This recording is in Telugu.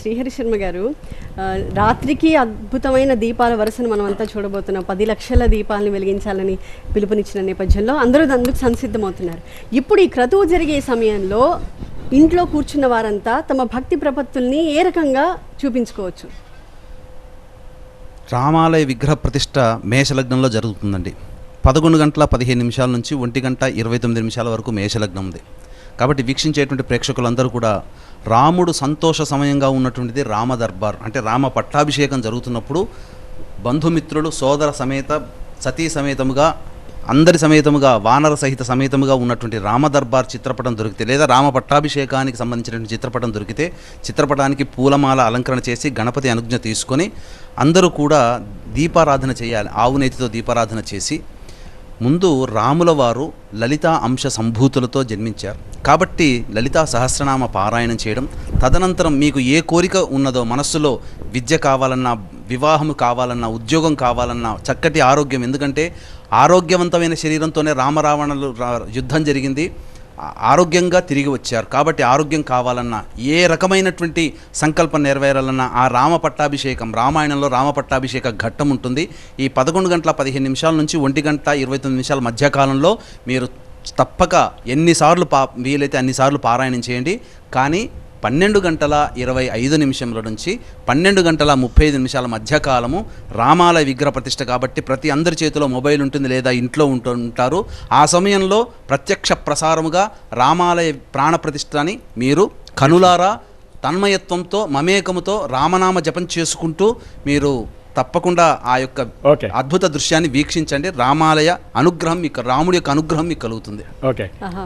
శ్రీహరి శర్మ గారు రాత్రికి అద్భుతమైన దీపాల వరుసను మనం అంతా చూడబోతున్నాం. పది లక్షల దీపాలను వెలిగించాలని పిలుపునిచ్చిన నేపథ్యంలో అందరూ అందుకు సంసిద్ధమవుతున్నారు. ఇప్పుడు ఈ క్రతువు జరిగే సమయంలో ఇంట్లో కూర్చున్న వారంతా తమ భక్తి ప్రపత్తుల్ని ఏ రకంగా చూపించుకోవచ్చు? రామాలయ విగ్రహ ప్రతిష్ట మేషలగ్నంలో జరుగుతుందండి. పదకొండు గంటల పదిహేను నిమిషాల నుంచి ఒంటి గంట ఇరవై తొమ్మిది నిమిషాల వరకు మేషలగ్నం ఉంది కాబట్టి వీక్షించేటువంటి ప్రేక్షకులందరూ కూడా రాముడు సంతోష సమయంగా ఉన్నటువంటిది రామ దర్బార్ అంటే రామ పట్టాభిషేకం జరుగుతున్నప్పుడు బంధుమిత్రులు సోదర సమేత సతీ సమేతముగా అందరి సమేతముగా వానర సహిత సమేతముగా ఉన్నటువంటి రామ దర్బార్ చిత్రపటం దొరికితే లేదా రామ పట్టాభిషేకానికి సంబంధించినటువంటి చిత్రపటం దొరికితే చిత్రపటానికి పూలమాల అలంకరణ చేసి గణపతి అనుజ్ఞ తీసుకొని అందరూ కూడా దీపారాధన చేయాలి ఆవు నేతితో దీపారాధన చేసి ముందు రాముల వారు లలితా అంశ సంభూతులతో జన్మించారు. కాబట్టి లలితా సహస్రనామ పారాయణం చేయడం తదనంతరం మీకు ఏ కోరిక ఉన్నదో మనస్సులో విద్య కావాలన్నా వివాహం కావాలన్నా ఉద్యోగం కావాలన్నా చక్కటి ఆరోగ్యం. ఎందుకంటే ఆరోగ్యవంతమైన శరీరంతోనే రామరావణలు రా- యుద్ధం జరిగింది. ఆరోగ్యంగా తిరిగి వచ్చారు. కాబట్టి ఆరోగ్యం కావాలన్నా ఏ రకమైనటువంటి సంకల్పం నెరవేరాలన్నా ఆ రామ పట్టాభిషేకం రామాయణంలో రామ పట్టాభిషేక ఘట్టం ఉంటుంది. ఈ పదకొండు గంటల పదిహేను నిమిషాల నుంచి ఒంటి గంట ఇరవై తొమ్మిది నిమిషాల మధ్యకాలంలో మీరు తప్పక ఎన్నిసార్లు పా వీలైతే అన్నిసార్లు పారాయణం చేయండి. కానీ పన్నెండు గంటల ఇరవై ఐదు నిమిషంల నుంచి పన్నెండు గంటల ముప్పై ఐదు నిమిషాల మధ్యకాలము రామాలయ విగ్రహ ప్రతిష్ట కాబట్టి ప్రతి అందరి చేతిలో మొబైల్ ఉంటుంది లేదా ఇంట్లో ఉంటూ ఉంటారు. ఆ సమయంలో ప్రత్యక్ష ప్రసారముగా రామాలయ ప్రాణ ప్రతిష్టని మీరు కనులారా తన్మయత్వంతో మమేకముతో రామనామ జపం చేసుకుంటూ మీరు తప్పకుండా ఆ యొక్క ఓకే. అద్భుత దృశ్యాన్ని వీక్షించండి. రామాలయ అనుగ్రహం మీకు రాముడి యొక్క అనుగ్రహం మీకు కలుగుతుంది. ఓకే. ఆహా.